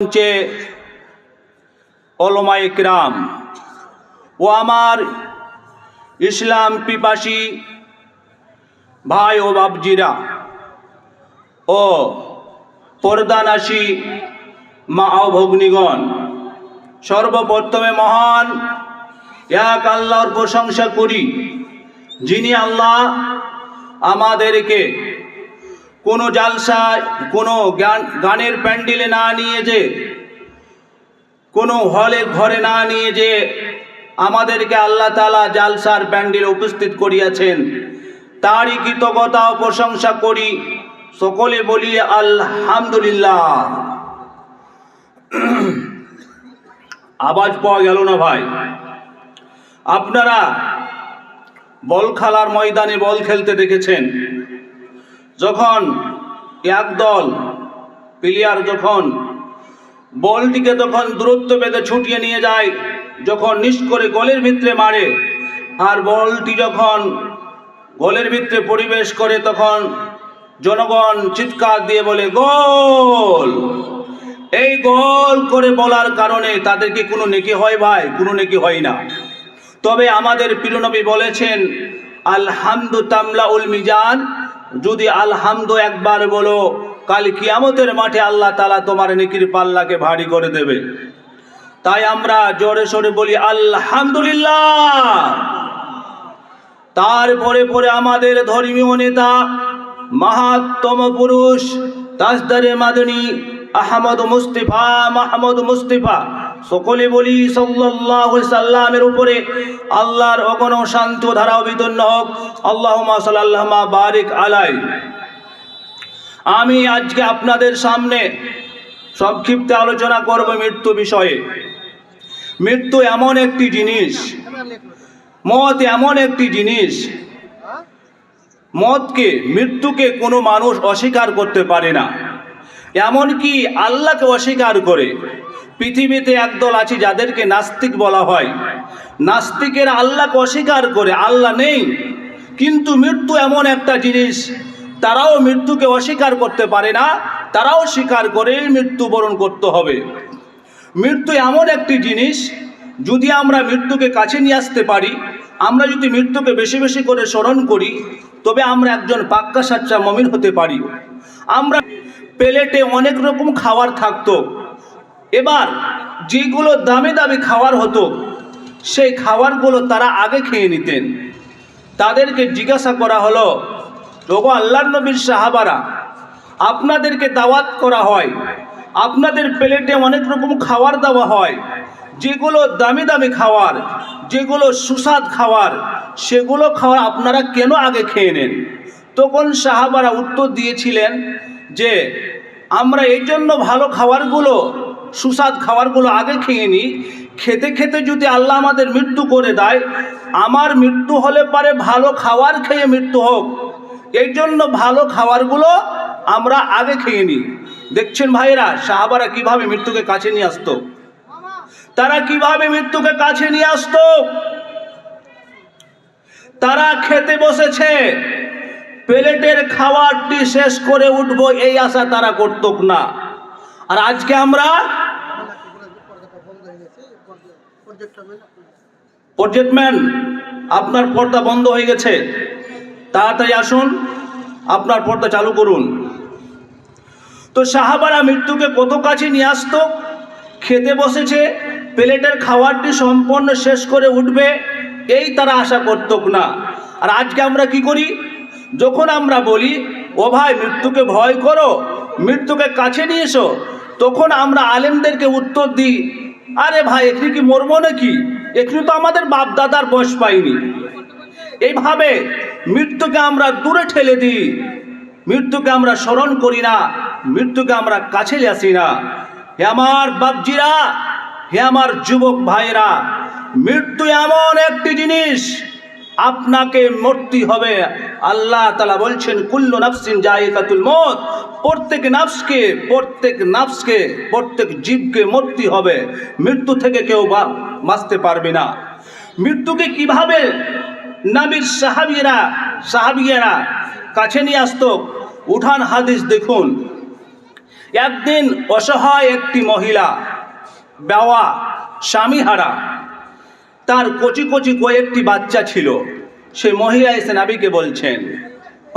মঞ্চে অলমা ইকরাম ও আমার ইসলাম পিপাসী ভাই ও বাবজিরা ও পর্দানাসী মা ও ভগ্নিগণ, সর্বপ্রথমে মহান এক আল্লাহর প্রশংসা করি যিনি আল্লাহ আমাদেরকে কোনো জালসায় কোনো গান, গানের প্যান্ডেলে না নিয়ে যে, কোনো হলে ঘরে না নিয়ে যে আমাদেরকে আল্লাহ তালা জালসার প্যান্ডেলে উপস্থিত করিয়াছেন, তারই কৃতজ্ঞতা ও প্রশংসা করি, সকলে বলি আলহামদুলিল্লাহ। আওয়াজ পাওয়া গেল না ভাই? আপনারা বল খেলার ময়দানে বল খেলতে দেখেছেন। যখন একদল প্লেয়ার যখন বলটিকে তখন দূরত্ব বেঁধে ছুটিয়ে নিয়ে যায়, যখন নিশ করে গোলের ভিতরে মারে, আর বলটি যখন গোলের ভিতরে পরিবেশ করে তখন জনগণ চিৎকার দিয়ে বলে, গোল! এই গোল করে বলার কারণে তাদেরকে কোনো নেকি হয় ভাই? কোনো নেকি হয় না। তবে আমাদের প্রিয়নবী বলেছেন, আলহামদু তামলা উল মিজান যদি আলহামদু একবার বলো, কাল কিয়ামতের মাঠে আল্লাহ তালা তোমার নিকির পাল্লাকে ভারী করে দেবে। তাই আমরা জোরে সোরে বলি, আলহামদুলিল্লাহ। তারপরে পরে আমাদের ধর্মীয় নেতা, মাহাত্তম পুরুষ, তাজদারে মাদনী, আহমদ মুস্তিফা, মাহমুদ মুস্তিফা সকলে বলি সাল্লামের উপরে আল্লাহর অগণ শান্ত ধারা বিতন্ন হোক। আল্লাহুম্মা সাল্লাল্লাহুমা বারিক আলাই। আমি আজকে আপনাদের সামনে সংক্ষিপ্ত আলোচনা করব মৃত্যু বিষয়ে। মৃত্যু এমন একটি জিনিস, মত এমন একটি জিনিস, মতকে, মৃত্যুকে কোনো মানুষ অস্বীকার করতে পারে না। এমনকি আল্লাহকে অস্বীকার করে পৃথিবীতে একদল আছে যাদেরকে নাস্তিক বলা হয়। নাস্তিকের আল্লাহকে অস্বীকার করে, আল্লাহ নেই। কিন্তু মৃত্যু এমন একটা জিনিস, তারাও মৃত্যুকে অস্বীকার করতে পারে না, তারাও স্বীকার করে মৃত্যুবরণ করতে হবে। মৃত্যু এমন একটি জিনিস, যদি আমরা মৃত্যুকে কাছে নিয়ে আসতে পারি, আমরা যদি মৃত্যুকে বেশি বেশি করে স্মরণ করি, তবে আমরা একজন পাক্কা সাচ্চা মমিন হতে পারি। আমরা প্লেটে অনেক রকম খাবার থাকতো। এবার যেগুলো দামি দামি খাবার হতো, সেই খাবারগুলো তারা আগে খেয়ে নিতেন। তাদেরকে জিজ্ঞাসা করা হলো, ওগো আল্লাহ নবীর সাহাবারা, আপনাদেরকে দাওয়াত করা হয়, আপনাদের প্লেটে অনেক রকম খাবার দেওয়া হয়, যেগুলো দামি দামি খাবার, যেগুলো সুস্বাদ খাবার, সেগুলো খাবার আপনারা কেন আগে খেয়ে নেন? তখন সাহাবারা উত্তর দিয়েছিলেন যে আমরা এই জন্য ভালো খাবারগুলো, সুস্বাদ খাবারগুলো আগে খেয়ে নিই। খেতে খেতে যদি আল্লাহ আমাদের মৃত্যু করে দেয়, আমার মৃত্যু হলে পারে ভালো খাবার খেয়ে মৃত্যু হোক। এই জন্য ভালো খাবারগুলো আমরা আগে খেয়ে নিই। দেখছেন ভাইরা সাহাবারা কীভাবে মৃত্যুকে কাছে নিয়ে আসতো? তারা কীভাবে মৃত্যুকে কাছে নিয়ে আসতো? তারা খেতে বসেছে। প্লেটের খাবারটি শেষ করে উঠব, এই আশা তারা করতক না। আর আজকে আমরা প্রজেক্টম্যান আপনার পর্দা বন্ধ হয়ে গেছে। তাড়াতাড়ি আসুন, আপনার পর্দা চালু করুন। তো সাহাবারা মৃত্যুকে কত কাছে নিয়ে আসতো? খেতে বসেছে, প্লেটের খাবারটি সম্পন্ন শেষ করে উঠবে, এই তারা আশা করতক না। আর আজকে আমরা কি করি? যখন আমরা বলি, ও ভাই, মৃত্যুকে ভয় করো, মৃত্যুকে কাছে নিয়ে এসো, তখন আমরা আলেমদেরকে উত্তর দিই, আরে ভাই, এখানে কি মরবো নাকি? এখানে তো আমাদের বাপ দাদার বয়স পাইনি। এইভাবে মৃত্যুকে আমরা দূরে ঠেলে দিই, মৃত্যুকে আমরা স্মরণ করি না, মৃত্যুকে আমরা কাছে আসি না। হে আমার বাপজিরা, হে আমার যুবক ভাইরা মৃত্যু এমন একটি জিনিস, আপনাকে মরতে হবে। আল্লাহ তালা বলছেন, কুল্লু নাফসিন জায়গাতুল মত প্রত্যেক নাফসকে প্রত্যেক নাফসকে, প্রত্যেক জীবকে মরতে হবে। মৃত্যু থেকে কেউ বা- বাঁচতে পারবে না। মৃত্যুকে কীভাবে নাবির সাহাবিয়েরা সাহাবিয়েরা কাছে নিয়ে আসতো? উঠান হাদিস দেখুন। একদিন অসহায় একটি মহিলা, বেওয়া, স্বামীহারা, তার কচি কচি কয়েকটি বাচ্চা ছিল। সেই মহিলা এসে নাবিকে বলছেন,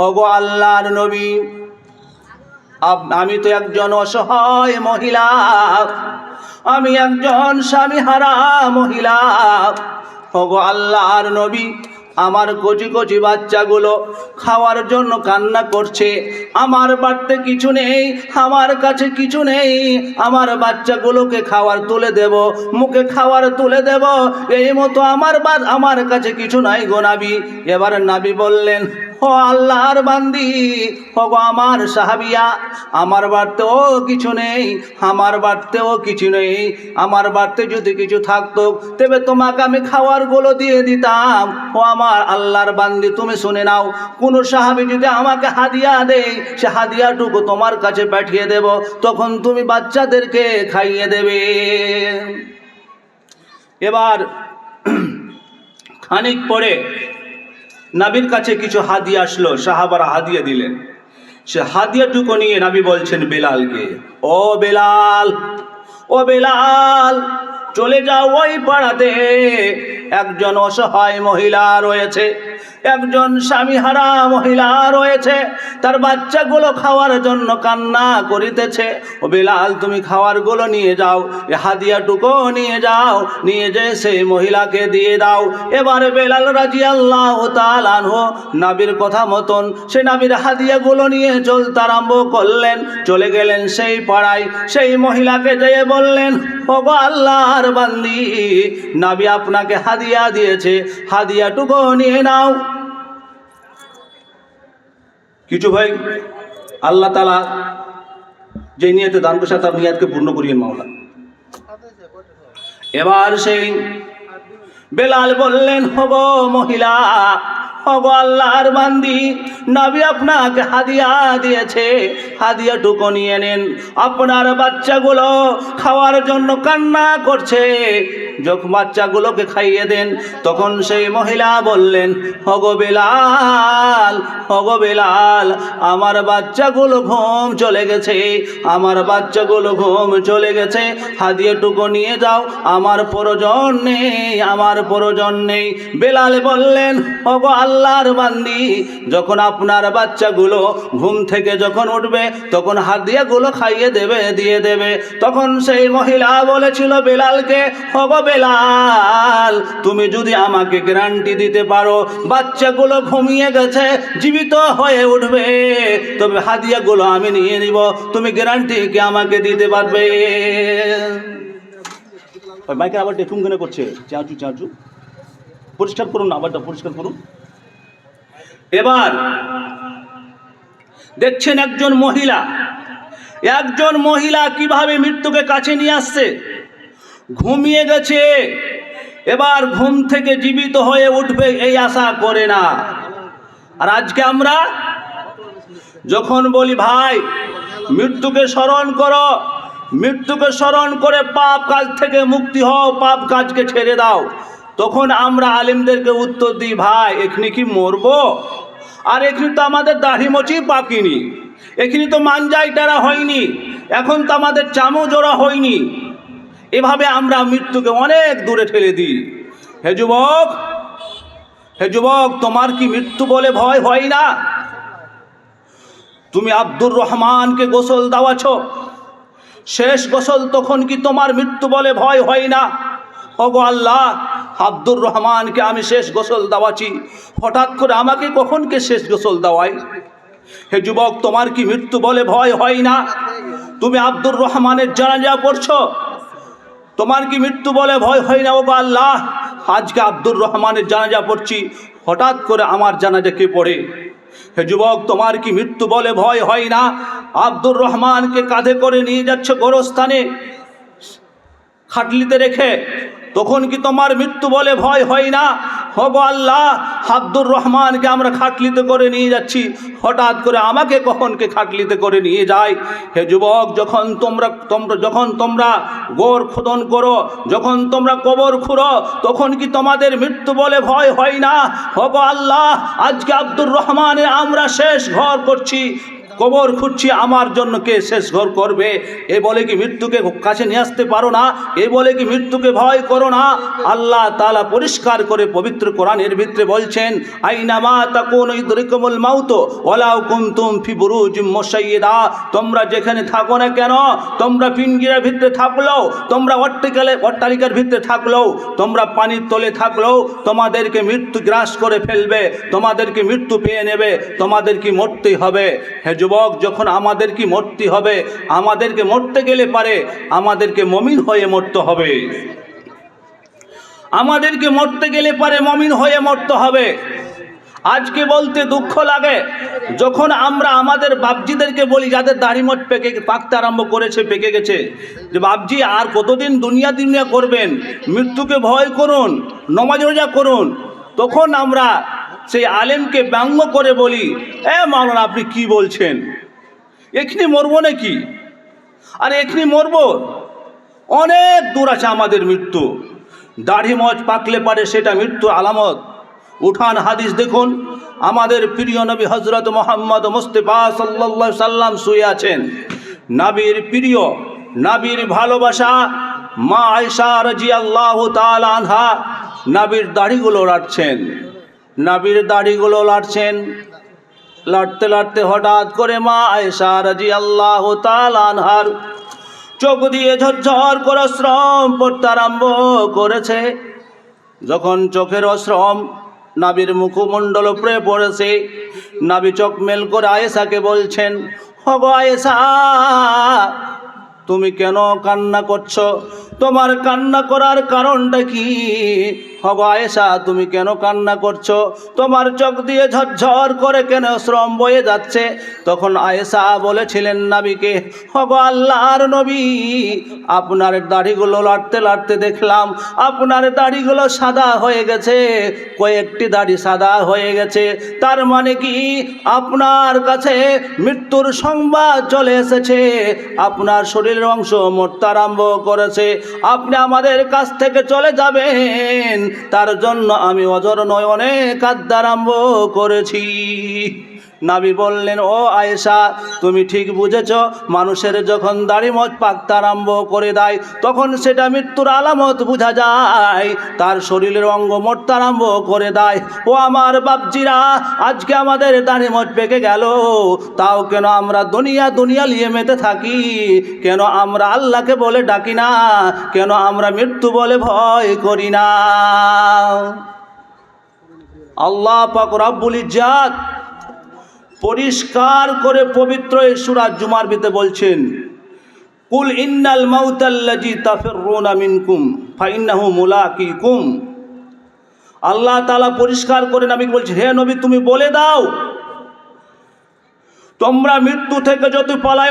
ওগো আল্লাহর নবী আমি তো একজন অসহায় মহিলা, আমি একজন স্বামী হারা মহিলা। ওগো আল্লাহর নবী আমার কচি কচি বাচ্চাগুলো খাওয়ার জন্য কান্না করছে। আমার বাড়তে কিছু নেই, আমার কাছে কিছু নেই। আমার বাচ্চাগুলোকে খাওয়ার তুলে দেব, মুখে খাওয়ার তুলে দেব। এই মতো আমার বাদ আমার কাছে কিছু নাই গো নাবি। এবার নাবি বললেন ও আল্লাহর বান্দি ও গো আমার সাহাবিয়া, আমার বাড়তেও কিছু নেই, আমার বাড়তেও কিছু নেই, আমার বাড়তে যদি কিছু থাকতো, তবে তোমাকে আমি খাওয়ারগুলো দিয়ে দিতাম। ও আমার আল্লাহর বান্দি, তুমি শুনে নাও, কোন সাহাবি যদি আমাকে হাদিয়া দেয়, সে হাদিয়াটুকু তোমার কাছে পাঠিয়ে দেব, তখন তুমি বাচ্চাদেরকে খাইয়ে দেবে। এবার, খানিক পরে নাবির কাছে কিছু হাদিয়া আসলো, সাহাবারা হাদিয়া দিলেন। সে হাদিয়াটুকু নিয়ে নাবি বলছেন, বেলালকে, ও বেলাল ও বেলাল, চলে যাও ওই পাড়াতে। একজন অসহায় মহিলা রয়েছে, একজন স্বামীহারা মহিলা রয়েছে, তার বাচ্চাগুলো খাওয়ার জন্য কান্না করিতেছে। ও বেলাল, তুমি খাওয়ারগুলো নিয়ে যাও, এ হাদিয়াটুকু নিয়ে যাও, নিয়ে যে সেই মহিলাকে দিয়ে দাও। এবারে বেলাল রাজি আল্লাহ তালানহ নাবির কথা মতন সে নাবির হাদিয়াগুলো নিয়ে চলতে আরম্ভ করলেন। চলে গেলেন সেই পাড়ায়, সেই মহিলাকে যেয়ে বললেন, ওগো আল্লাহর বান্দি, নাবি আপনাকে হাদিয়া দিয়েছে, হাদিয়াটুকু নিয়ে নাও। কিছু ভাই, আল্লাহ তালা যে নিয়তে দান করছে তার নিয়াতকে পূর্ণ করিয়ে মাওলা। এবার সেই বেলাল বললেন, হব মহিলা হব আল্লাহর বান্দি। নবী আপনাকে হাদিয়া দিয়েছে। হাদিয়াটুকু নিয়ে নেন। আপনার বাচ্চাগুলো খাওয়ার জন্য কান্না করছে। যখন বাচ্চাগুলোকে খাইয়ে দেন, তখন সেই মহিলা বললেন হগ বেলাল হগ বেলাল, আমার বাচ্চাগুলো ঘুম চলে গেছে, আমার বাচ্চাগুলো ঘুম চলে গেছে। হাদিয়াটুকু নিয়ে যাও, আমার প্রয়োজন নেই, আমার প্রয়োজন নেই। বেলাল বললেন হগ আল্লাহর বান্দি, যখন আপনার বাচ্চাগুলো ঘুম থেকে যখন উঠবে, তখন হাদিয়াগুলো খাইয়ে দেবে, দিয়ে দেবে। তখন সেই মহিলা বলেছিল, বেলালকে, হব বেলাল, তুমি যদি আমাকে গ্যারান্টি দিতে পারো, বাচ্চাগুলো ঘুমিয়ে গেছে, জীবিত হয়ে উঠবে। তবে হাদিয়াগুলো আমি নিয়ে নিব, তুমি গ্যারান্টি কি আমাকে দিতে পারবে? মাইকে আবার টেকুম করছে। চাঁচু চাঁচু। পরিষ্কার করুন আবারটা পরিষ্কার করুন। এবার দেখছেন একজন মহিলা। একজন মহিলা কীভাবে মৃত্যুকে কাছে নিয়ে আসছে? ঘুমিয়ে গেছে। এবার ঘুম থেকে জীবিত হয়ে উঠবে এই আশা করে না। আর আজকে আমরা যখন বলি, ভাই, মৃত্যুকে স্মরণ করো। মৃত্যুকে স্মরণ করে পাপ কাজ থেকে মুক্তি হও, পাপ কাজকে ছেড়ে দাও। তখন আমরা আলিমদেরকে উত্তর দিই, ভাই, এখানে কি মরবো? আর এখানে তো আমাদের দাড়ি মচি পাকিনি। এখানে তো মানজাই টারা হয়নি। এখন তো আমাদের চামু জোড়া হয়নি। এভাবে আমরা মৃত্যুকে অনেক দূরে ঠেলে দিই। হে যুবক হে যুবক, তোমার কি মৃত্যু বলে ভয় হয় না? তুমি আব্দুর রহমানকে গোসল দেওয়াছ। শেষ গোসল তখন কি তোমার মৃত্যু বলে ভয় হয় না? ওগো আল্লাহ আব্দুর রহমানকে আমি শেষ গোসল দেওয়াছি হঠাৎ করে আমাকে কখনকে শেষ গোসল দেওয়াই হে যুবক, তোমার কি মৃত্যু বলে ভয় হয় না? তুমি আব্দুর রহমানের জানাজা পড়ছো? তোমার কি মৃত্যু বলে ভয় হয় না ওগো আল্লাহ? আজকে আব্দুর রহমানের জানাজা পড়ছি। হঠাৎ করে আমার জানাজা কে পড়ে? হে যুবক, তোমার কি মৃত্যু বলে ভয় হয় না? আব্দুর রহমানকে কাঁধে করে নিয়ে যাচ্ছে গোরস্থানে। খাটলিতে রেখে তখন কি তোমার মৃত্যু বলে ভয় হয় না? হব আল্লাহ, আব্দুর রহমানকে আমরা খাটলিতে করে নিয়ে যাচ্ছি। হঠাৎ করে আমাকে কখন কখনকে খাটলিতে করে নিয়ে যায়? হে যুবক, যখন তোমরা তোমরা, যখন তোমরা গোর খোদন করো, যখন তোমরা কবর খুঁড়ো, তখন কি তোমাদের মৃত্যু বলে ভয় হয় না? হব আল্লাহ, আজকে আব্দুর রহমানের আমরা শেষ ঘর করছি। কবর খুঁজছি, আমার জন্য কে শেষ ঘর করবে? এ বলে কি মৃত্যুকে কাছে নিয়ে আসতে পারো না? এ বলে কি মৃত্যুকে ভয় করো না? আল্লাহ তালা পরিষ্কার করে পবিত্র কোরআনের ভিতরে বলছেন আইনামা তাকুন ইদরিকুমুল মাউত, ওয়ালাউ কুনতুম ফি বুরুজিম মুশাইয়্যিদা তোমরা যেখানে থাকো না কেন? তোমরা পিঞ্জিরার ভিতরে থাকলেও, তোমরা অট্টিকালে অট্টালিকার ভিতরে থাকলেও, তোমরা পানির তলে থাকলেও তোমাদেরকে মৃত্যু গ্রাস করে ফেলবে, তোমাদেরকে মৃত্যু পেয়ে নেবে, তোমাদের কি মরতেই হবে? হে যুবক যখন আমাদের কি মরতে হবে, আমাদেরকে মরতে গেলে পারে, আমাদেরকে মমিন হয়ে মরতে হবে। আমাদেরকে মরতে গেলে পারে, মমিন হয়ে মরতে হবে। আজকে বলতে দুঃখ লাগে, যখন আমরা আমাদের বাপজিদেরকে বলি, যাদের দাড়িমট পেকে, পাকতে আরম্ভ করেছে, পেকে গেছে, যে বাপজি, আর কতদিন দুনিয়া দুনিয়া করবেন? মৃত্যুকে ভয় করুন, নমাজ রোজা করুন, তখন আমরা সেই আলেমকে ব্যঙ্গ করে বলি, এ মাওলানা, আপনি কি বলছেন? এখানে মরবো নাকি? আর এখানে মরব? অনেক দূর আছে আমাদের মৃত্যু। দাড়ি মজ পাকলে পারে সেটা মৃত্যু আলামত। উঠান হাদিস দেখুন, আমাদের প্রিয় নবী হজরত মোহাম্মদ মুস্তেফা সাল্লাল্লাহু সাল্লাম শুয়ে আছেন। নাবির প্রিয়, নাবির ভালোবাসা, মা আয়সা রাজি আল্লাহ আনহা, নাবির দাড়িগুলো লাটছেন নাবির দাড়িগুলো লাটছেন। লাটতে লাটতে হঠাৎ করে মা আয়সা রাজি আল্লাহ আনহার চোখ দিয়ে ঝরঝর করে শ্রম পড়তে আরম্ভ করেছে। যখন চোখের অশ্রম নাবির মুখমণ্ডল উপরে পড়েছে, নাবি চোখ মেল করে আয়েশাকে বলছেন হব আয়েশা, তুমি কেন কান্না করছ? তোমার কান্না করার কারণটা কি? হব আয়েশা, তুমি কেন কান্না করছ? তোমার চোখ দিয়ে ঝরঝর করে কেন শ্রম বয়ে যাচ্ছে? তখন আয়েশা বলেছিলেন, নাবিকে, হব আল্লাহর নবী। আপনার দাড়িগুলো লাড়তে লাড়তে দেখলাম, আপনার দাড়িগুলো সাদা হয়ে গেছে, কয়েকটি দাড়ি সাদা হয়ে গেছে। তার মানে কি? আপনার কাছে মৃত্যুর সংবাদ চলে এসেছে। আপনার শরীরের অংশ মরতে আরম্ভ করেছে। আপনি আমাদের কাছ থেকে চলে যাবেন। তার জন্য আমি অজর নয় অনেক আদ্যারম্ভ করেছি। নাবি বললেন, ও আয়েশা, তুমি ঠিক বুঝেছ, মানুষের যখন দাড়ি মত পাকতে আরম্ভ করে দেয়, তখন সেটা মৃত্যুর আলামত বোঝা যায়। তার শরীরের অঙ্গ মরতে আরম্ভ করে দেয়। ও আমার বাপজিরা, আজকে আমাদের দাড়ি মত পেকে গেল। তাও কেন আমরা দুনিয়া দুনিয়া লিয়ে মেতে থাকি? কেন আমরা আল্লাহকে বলে ডাকি না? কেন আমরা মৃত্যু বলে ভয় করি না? আল্লাহ পাক রব্বুল ইজ্জাত পরিষ্কার করে পবিত্র এই জুমার ভিতে বলছেন, কুল ইন্নাল মাউতাল্লাজি তাফিরুনা মিনকুম, ফাইন্নাহু মুলাকিকুম। আল্লাহ তাআলা পরিষ্কার করে নবী বলছে হে নবী, তুমি বলে দাও, তোমরা মৃত্যু থেকে যত পলায়